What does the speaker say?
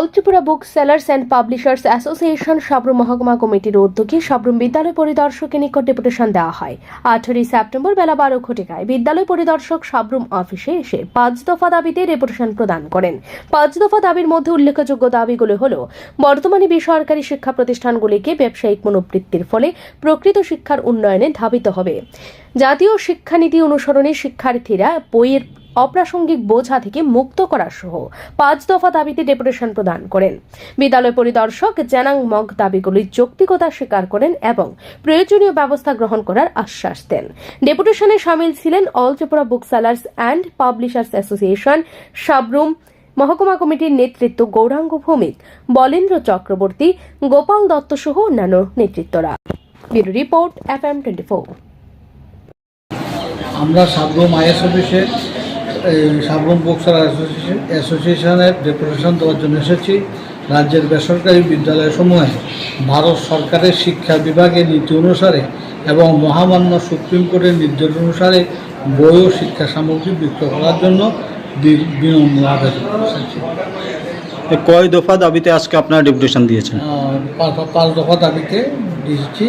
All Tripura book sellers and publishers association Sabroom মহকুমা কমিটির উদ্যোগে সাবরুম বিদ্যালয় পরিদর্শকের নিকট ডেপুটেশন দেওয়া হয়। আঠারোই সেপ্টেম্বর বেলা বারো ঘটিকায় বিদ্যালয় পরিদর্শক সাবরুম অফিসে এসে পাঁচ দফা দাবিতে ডেপুটেশন প্রদান করেন। পাঁচ দফা দাবির মধ্যে উল্লেখযোগ্য দাবিগুলো হল, বর্তমানে বেসরকারি শিক্ষা প্রতিষ্ঠানগুলিকে ব্যবসায়িক মনোবৃত্তির ফলে প্রকৃত শিক্ষার উন্নয়নে ধাবিত হবে। জাতীয় শিক্ষানীতি অনুসরণে শিক্ষার্থীরা বইয়ের অপ্রাসঙ্গিক বোঝা থেকে মুক্ত করা সহ পাঁচ দফা দাবিতে ডেপুটেশন প্রদান করেন। বিদ্যালয় পরিদর্শক জ্যানাং মগ দাবিগুলির যৌক্তিকতা স্বীকার করেন এবং প্রয়োজনীয় ব্যবস্থা গ্রহণ করার আশ্বাস দেন। ডেপুটেশনে সামিল ছিলেন all Tripura book sellers and publishers association, Sabroom মহকুমা কমিটির নেতৃত্ব গৌরাঙ্গ ভৌমিক, বলেন্দ্র চক্রবর্তী, গোপাল দত্ত সহ অন্যান্য নেতৃত্বরা। Report F M twenty four. আমরা সাবরুম আইএস অফিসে এই সাবরুম বুকসার অ্যাসোসিয়েশন অ্যাসোসিয়েশনের ডেপুটেশন দেওয়ার জন্য এসেছি। রাজ্যের বেসরকারি বিদ্যালয়সমূহে ভারত সরকারের শিক্ষা বিভাগের নীতি অনুসারে এবং মহামান্য সুপ্রিম কোর্টের নির্দেশ অনুসারে বই ও শিক্ষা সামগ্রী বিক্রয় করার জন্য বিনম্র আবেদন এসেছি কয় দফা দাবিতে আজকে আপনারা ডেপুটেশন দিয়েছেন? পাঁচ পাঁচ দফা দাবিতে দিয়েছি।